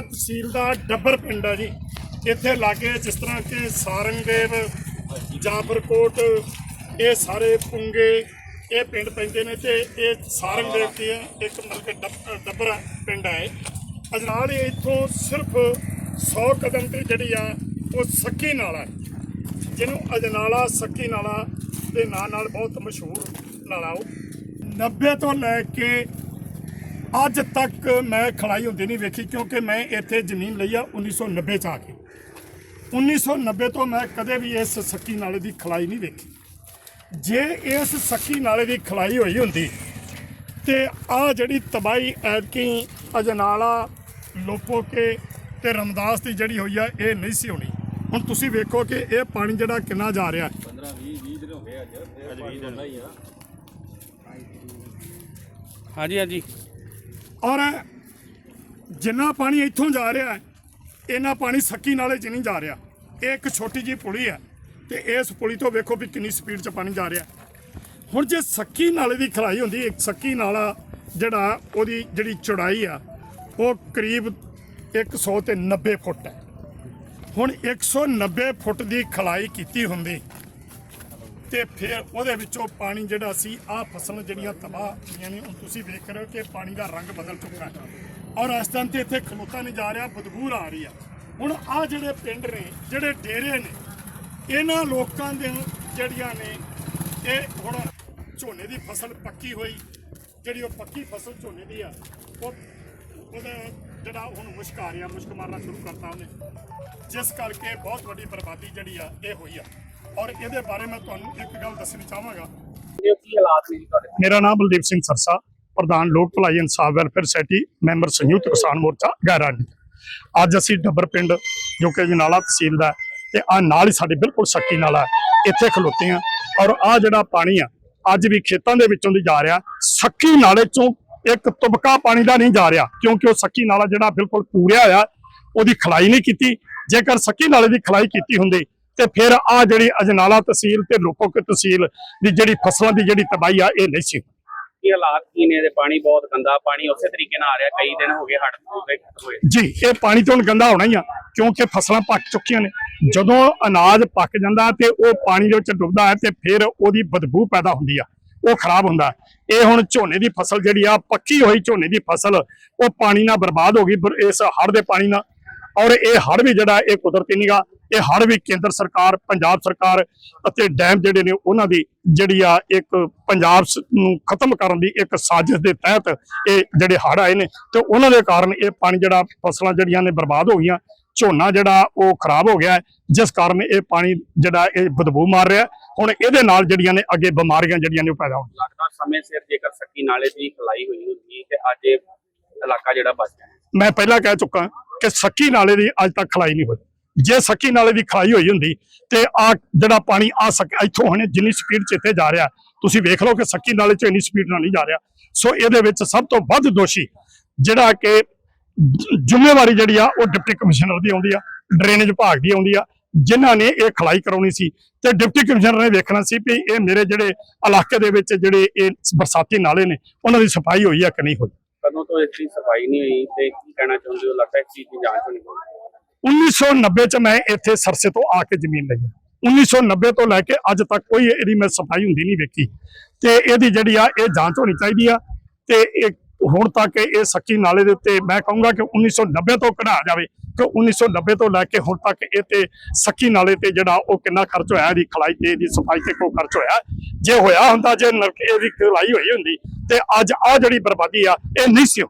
ਤਹਿਸੀਲ ਦਾ ਡੱਬਰ ਪਿੰਡ ਆ ਜੀ। ਇੱਥੇ ਲਾਗੇ ਜਿਸ ਤਰ੍ਹਾਂ ਕਿ ਸਾਰੰਗਦੇਵ ਜਾਫਰਕੋਟ, ਇਹ ਸਾਰੇ ਪੁੰਗੇ, ਇਹ ਪਿੰਡ ਪੈਂਦੇ ਨੇ ਤੇ ਇਹ ਸਾਰੰਗਦੇਵ ਦੀ ਇੱਕ ਮਤਲਬ ਕਿ ਡੱਬ- ਡੱਬਰ ਪਿੰਡ ਹੈ ਇਹ। ਅਜਨਾਲ ਇੱਥੋਂ ਸਿਰਫ 100 ਕਦਮ ਤੇ ਜਿਹੜੀ ਆ, ਉਹ ਸੱਕੀ ਨਾਲਾ ਜਿਹਨੂੰ ਅਜਨਾਲਾ ਸੱਕੀ ਨਾਲਾ ਦੇ ਨਾਂ ਨਾਲ ਬਹੁਤ ਮਸ਼ਹੂਰ ਨਾਲਾ ਉਹ। 90 ਤੋਂ ਲੈ ਕੇ ਅੱਜ ਤੱਕ ਮੈਂ ਖੜਾਈ ਹੁੰਦੀ ਨਹੀਂ ਵੇਖੀ ਕਿਉਂਕਿ ਮੈਂ ਇੱਥੇ ਜ਼ਮੀਨ ਲਈ ਆ 1990 ਚ ਆ ਕੇ। 1990 ਤੋਂ ਮੈਂ ਕਦੇ ਵੀ ਇਸ ਸੱਕੀ ਨਾਲੇ ਦੀ ਖਲਾਈ ਨਹੀਂ ਵੇਖੀ। ਜੇ ਇਸ ਸੱਕੀ ਨਾਲੇ ਦੀ ਖਲਾਈ ਹੋਈ ਹੁੰਦੀ ਤੇ ਆ ਜਿਹੜੀ ਤਬਾਈ ਐਤਕੀ ਅਜਨਾਲਾ ਲੋਪੋਕੇ ਤੇ ਰਮਦਾਸ ਦੀ ਜਿਹੜੀ ਹੋਈ ਆ ਇਹ ਨਹੀਂ ਸੀ ਹੋਣੀ। ਹੁਣ ਤੁਸੀਂ ਵੇਖੋ ਕਿ ਇਹ ਪਾਣੀ ਜਿਹੜਾ ਕਿੰਨਾ ਜਾ ਰਿਹਾ 15 20 20 ਦਿਨ ਹੋ ਗਏ ਅੱਜ। ਅੱਜ 20 ਦਿਨ। ਹੀ ਆ ਹਾਂਜੀ ਹਾਂਜੀ। ਔਰ ਜਿੰਨਾ ਪਾਣੀ ਇੱਥੋਂ ਜਾ ਰਿਹਾ ਹੈ ਇਹਨਾਂ ਪਾਣੀ ਸੱਕੀ ਨਾਲੇ 'ਚ ਨਹੀਂ ਜਾ ਰਿਹਾ। ਇਹ ਇੱਕ ਛੋਟੀ ਜੀ ਪੁਲੀ ਹੈ ਤੇ ਇਸ ਪੁਲੀ ਤੋਂ ਵੇਖੋ ਵੀ ਕਿੰਨੀ ਸਪੀਡ 'ਚ ਪਾਣੀ ਜਾ ਰਿਹਾ। ਹੁਣ ਜੇ ਸੱਕੀ ਨਾਲੇ ਦੀ ਖਲਾਈ ਹੁੰਦੀ, ਇੱਕ ਸੱਕੀ ਨਾਲਾ ਜਿਹੜਾ ਉਹਦੀ ਜਿਹੜੀ ਚੌੜਾਈ ਆ, ਉਹ ਕਰੀਬ 100 ਤੇ 90 ਫੁੱਟ ਹੈ। ਹੁਣ 190 ਫੁੱਟ ਦੀ ਖਲਾਈ ਕੀਤੀ ਹੁੰਦੀ ਤੇ ਫਿਰ ਉਹਦੇ ਵਿੱਚੋਂ ਪਾਣੀ ਜਿਹੜਾ ਸੀ, ਆਹ ਫਸਲ ਜਿਹੜੀਆਂ ਤਬਾਹ ਹੋਈਆਂ ਨੇ, ਹੁਣ ਤੁਸੀਂ ਵੇਖ ਰਹੇ ਹੋ ਕਿ ਪਾਣੀ ਦਾ ਰੰਗ ਬਦਲ ਚੁੱਕਾ ਹੈ। ਔਰ ਇਸ ਟਾਈਮ ਤੇ ਇੱਥੇ ਖਲੋਤਾ ਨਹੀਂ ਜਾ ਰਿਹਾ, ਬਦਬੂ ਆ ਰਹੀ ਆ ਹੁਣ ਆਹ ਜਿਹੜੇ ਪਿੰਡ ਨੇ, ਜਿਹੜੇ ਡੇਰੇ ਨੇ, ਇਹਨਾਂ ਲੋਕਾਂ ਦੇ ਜਿਹੜੀਆਂ ਨੇ, ਇਹ ਹੁਣ ਝੋਨੇ ਦੀ ਫਸਲ ਪੱਕੀ ਹੋਈ। ਜਿਹੜੀ ਉਹ ਪੱਕੀ ਫਸਲ ਝੋਨੇ ਦੀ ਆ, ਉਹ ਉਹਦਾ ਜਿਹੜਾ ਹੁਣ ਮੁਸ਼ਕ ਆ ਰਿਹਾ, ਮੁਸ਼ਕ ਮਾਰਨਾ ਸ਼ੁਰੂ ਕਰਤਾ ਉਹਨੇ। ਜਿਸ ਕਰਕੇ ਬਹੁਤ ਵੱਡੀ ਬਰਬਾਦੀ ਜਿਹੜੀ ਆ, ਇਹ ਹੋਈ ਆ। ਔਰ ਇਹਦੇ ਬਾਰੇ ਮੈਂ ਤੁਹਾਨੂੰ ਇੱਕ ਗੱਲ ਦੱਸਣੀ ਚਾਹਾਂਗਾ। ਇਹ ਕੀ ਹਾਲਾਤ ਨੇ ਜੀ ਤੁਹਾਡੇ? ਮੇਰਾ ਨਾਮ ਬਲਦੀਪ ਸਿੰਘ ਸਰਸਾ ਪ੍ਰਧਾਨ ਲੋਕ ਭਲਾਈ ਇਨਸਾਫ ਵੈਲਫੇਅਰ ਸੋਸਾਇਟੀ ਮੈਂਬਰ ਸੰਯੁਕਤ ਕਿਸਾਨ ਮੋਰਚਾ ਗੈਰਾਂਡੀ ਅੱਜ ਅਸੀਂ ਡੱਬਰ ਪਿੰਡ ਜੋ ਕਿ ਜਨਾਲਾ ਤਹਿਸੀਲ ਦਾ ਤੇ ਆ ਨਾਲ ਹੀ ਸਾਡੇ ਬਿਲਕੁਲ ਸੱਕੀ ਨਾਲਾ। ਇੱਥੇ ਖਲੋਤੇ ਆ ਔਰ ਆ ਜਿਹੜਾ ਪਾਣੀ ਆ ਅੱਜ ਵੀ ਖੇਤਾਂ ਦੇ ਵਿੱਚੋਂ ਦੀ ਜਾ ਰਿਹਾ ਸੱਕੀ ਨਾਲੇ ਚੋਂ ਇੱਕ ਤੁਬਕਾ ਪਾਣੀ ਦਾ ਨਹੀਂ ਜਾ ਰਿਹਾ ਕਿਉਂਕਿ ਉਹ ਸੱਕੀ ਨਾਲਾ ਜਿਹੜਾ ਬਿਲਕੁਲ ਪੂਰਿਆ ਹੋਇਆ ਉਹਦੀ ਖਲਾਈ ਨਹੀਂ ਕੀਤੀ। ਜੇਕਰ ਸੱਕੀ ਨਾਲੇ ਦੀ ਖਲਾਈ ਕੀਤੀ ਹੁੰਦੀ ਤੇ ਫਿਰ ਆ ਜਿਹੜੀ ਅਜਨਾਲਾ ਤਹਿਸੀਲ ਤੇ ਲੋਪੋਕ ਤਹਿਸੀਲ ਦੀ ਜਿਹੜੀ ਫਸਲਾਂ ਦੀ ਜਿਹੜੀ ਤਬਾਹੀ ਆ ਇਹ ਨਹੀਂ ਸੀ ਕੀ ਹਾਲਾਤ ਕੀ ਨੇ? ਇਹਦੇ ਪਾਣੀ ਬਹੁਤ ਗੰਦਾ ਪਾਣੀ ਉਸੇ ਤਰੀਕੇ ਨਾਲ ਆ ਰਿਹਾ ਕਈ ਦਿਨ ਹੋ ਗਏ ਹੜ ਹੋਏ। ਜੀ ਇਹ ਪਾਣੀ ਤੋਂ ਗੰਦਾ ਹੋਣਾ ਹੀ ਆ ਕਿਉਂਕਿ ਫਸਲਾਂ ਪੱਕ ਚੁੱਕੀਆਂ ਨੇ। ਜਦੋਂ ਅਨਾਜ ਪੱਕ ਜਾਂਦਾ ਤੇ ਉਹ ਪਾਣੀ ਦੇ ਵਿੱਚ ਡੁੱਬਦਾ ਹੈ ਤੇ ਫਿਰ ਉਹਦੀ ਬਦਬੂ ਪੈਦਾ ਹੁੰਦੀ ਆ ਉਹ ਖਰਾਬ ਹੁੰਦਾ। ਇਹ ਹੁਣ ਝੋਨੇ ਦੀ ਫਸਲ ਜਿਹੜੀ ਆ ਪੱਕੀ ਹੋਈ ਝੋਨੇ ਦੀ ਫਸਲ ਉਹ ਪਾਣੀ ਨਾਲ ਬਰਬਾਦ ਹੋ ਗਈ ਇਸ ਹੜ੍ਹ ਦੇ ਪਾਣੀ ਨਾਲ। ਔਰ ਇਹ ਹੜ੍ਹ ਵੀ ਜਿਹੜਾ ਇਹ ਕੁਦਰਤੀ ਨਿਗਾ ਇਹ ਹੜ੍ਹ ਵੀ ਕੇਂਦਰ ਸਰਕਾਰ ਪੰਜਾਬ ਸਰਕਾਰ ਅਤੇ ਡੈਮ ਜਿਹੜੇ ਨੇ ਉਹਨਾਂ ਦੀ ਜਿਹੜੀ ਆ ਇੱਕ ਪੰਜਾਬ ਨੂੰ ਖਤਮ ਕਰਨ ਦੀ ਇੱਕ ਸਾਜ਼ਿਸ਼ ਦੇ ਤਹਿਤ ਇਹ ਜਿਹੜੇ ਹੜ੍ਹ ਆਏ ਨੇ ਤੇ ਉਹਨਾਂ ਦੇ ਕਾਰਨ ਇਹ ਪਾਣੀ ਜਿਹੜਾ ਫਸਲਾਂ ਜਿਹੜੀਆਂ ਨੇ ਬਰਬਾਦ ਹੋ ਗਈਆਂ ਝੋਨਾ ਜਿਹੜਾ ਉਹ ਖਰਾਬ ਹੋ ਗਿਆ ਜਿਸ ਕਾਰਨ ਇਹ ਪਾਣੀ ਜਿਹੜਾ ਇਹ ਬਦਬੂ ਮਾਰ ਰਿਹਾ। ਹੁਣ ਇਹਦੇ ਨਾਲ ਜਿਹੜੀਆਂ ਨੇ ਅੱਗੇ ਬਿਮਾਰੀਆਂ ਜਿਹੜੀਆਂ ਨੇ ਉਹ ਪੈਦਾ ਹੋਣਗੀਆਂ ਲੱਗਦਾ ਸਮੇਂ ਸਿਰ ਜੇਕਰ ਸੱਕੀ ਨਾਲੇ ਦੀ ਖਲਾਈ ਹੋਈ ਹੁੰਦੀ ਤੇ ਅੱਜ ਇਹ ਇਲਾਕਾ ਜਿਹੜਾ ਬਚ ਮੈਂ ਪਹਿਲਾਂ ਕਹਿ ਚੁੱਕਾ ਕਿ ਸੱਕੀ ਨਾਲੇ ਦੀ ਅੱਜ ਤੱਕ ਖਲਾਈ ਨਹੀਂ ਹੋਈ। ਜੇ ਸੱਕੀ ਨਾਲੇ ਦੀ ਖਲਾਈ ਹੋਈ ਹੁੰਦੀ ਤੇ ਆ ਜਿਹੜਾ ਪਾਣੀ ਆ ਸਕ ਇੱਥੋਂ ਹੁਣ ਜਿੰਨੀ ਸਪੀਡ 'ਚ ਇੱਥੇ ਜਾ ਰਿਹਾ, ਤੁਸੀਂ ਵੇਖ ਲਓ ਕਿ ਸੱਕੀ ਨਾਲੇ 'ਚ ਇੰਨੀ ਸਪੀਡ ਨਾਲ ਨਹੀਂ ਜਾ ਰਿਹਾ। ਸੋ ਇਹਦੇ ਵਿੱਚ ਸਭ ਤੋਂ ਵੱਧ ਦੋਸ਼ੀ ਜਿਹੜਾ ਕਿ ਜ਼ਿੰਮੇਵਾਰੀ ਜਿਹੜੀ ਆ, ਉਹ ਡਿਪਟੀ ਕਮਿਸ਼ਨਰ ਦੀ ਆਉਂਦੀ ਆ, ਡਰੇਨੇਜ ਵਿਭਾਗ ਦੀ ਆਉਂਦੀ ਆ, ਜਿਨ੍ਹਾਂ ਨੇ ਇਹ ਖਲਾਈ ਕਰਾਉਣੀ ਸੀ ਤੇ ਡਿਪਟੀ ਕਮਿਸ਼ਨਰ ਨੇ ਵੇਖਣਾ ਸੀ ਵੀ ਇਹ ਮੇਰੇ ਜਿਹੜੇ ਇਲਾਕੇ ਦੇ ਵਿੱਚ ਜਿਹੜੇ ਇਹ ਬਰਸਾਤੀ ਨਾਲੇ ਨੇ, ਉਹਨਾਂ ਦੀ ਸਫ਼ਾਈ ਹੋਈ ਆ ਕਿ ਨਹੀਂ ਹੋਈ। ਕਦੋਂ ਤੋਂ ਇਸ ਦੀ ਸਫ਼ਾਈ ਨਹੀਂ ਹੋਈ ਤੇ ਕੀ ਕਹਿਣਾ ਚਾਹੁੰਦੇ ਹੋ? ਲੱਗਦਾ ਇਸ ਚੀਜ਼ ਦੀ ਜਾਂਚ ਹੋਣੀ ਚਾਹੀਦੀ। 1990 ਚ ਮੈਂ ਇੱਥੇ ਸਰਸੇ ਤੋਂ ਆ ਕੇ ਜ਼ਮੀਨ ਲਈ। ਹੈ 1990 ਤੋਂ ਲੈ ਕੇ ਅੱਜ ਤੱਕ ਕੋਈ ਇਹਦੀ ਮੈਂ ਸਫ਼ਾਈ ਹੁੰਦੀ ਨਹੀਂ ਵੇਖੀ। ਤੇ ਇਹਦੀ ਜਿਹੜੀ ਆ, ਇਹ ਜਾਂਚ ਹੋਣੀ ਚਾਹੀਦੀ ਆ। ਤੇ ਇਹ ਹੁਣ ਤੱਕ ਇਹ ਸੱਕੀ ਨਾਲੇ ਦੇ ਉੱਤੇ ਮੈਂ ਕਹੂੰਗਾ ਕਿ 1990 ਤੋਂ ਕਢਾਇਆ ਜਾਵੇ, ਕਿ 1990 ਤੋਂ ਲੈ ਕੇ ਹੁਣ ਤੱਕ ਇਹ ਤੇ ਸੱਕੀ ਨਾਲੇ ਤੇ ਜਿਹੜਾ ਉਹ ਕਿੰਨਾ ਖਰਚ ਹੋਇਆ, ਇਹਦੀ ਖਲਾਈ ਤੇ ਇਹਦੀ ਸਫ਼ਾਈ ਤੇ ਕੋਈ ਖਰਚ ਹੋਇਆ। ਜੇ ਹੋਇਆ ਹੁੰਦਾ, ਜੇ ਨਲਕੇ ਦੀ ਖਲਾਈ ਹੋਈ ਹੁੰਦੀ, ਤੇ ਅੱਜ ਆ ਜਿਹੜੀ ਬਰਬਾਦੀ ਆ, ਇਹ ਨਹੀਂ ਸੀ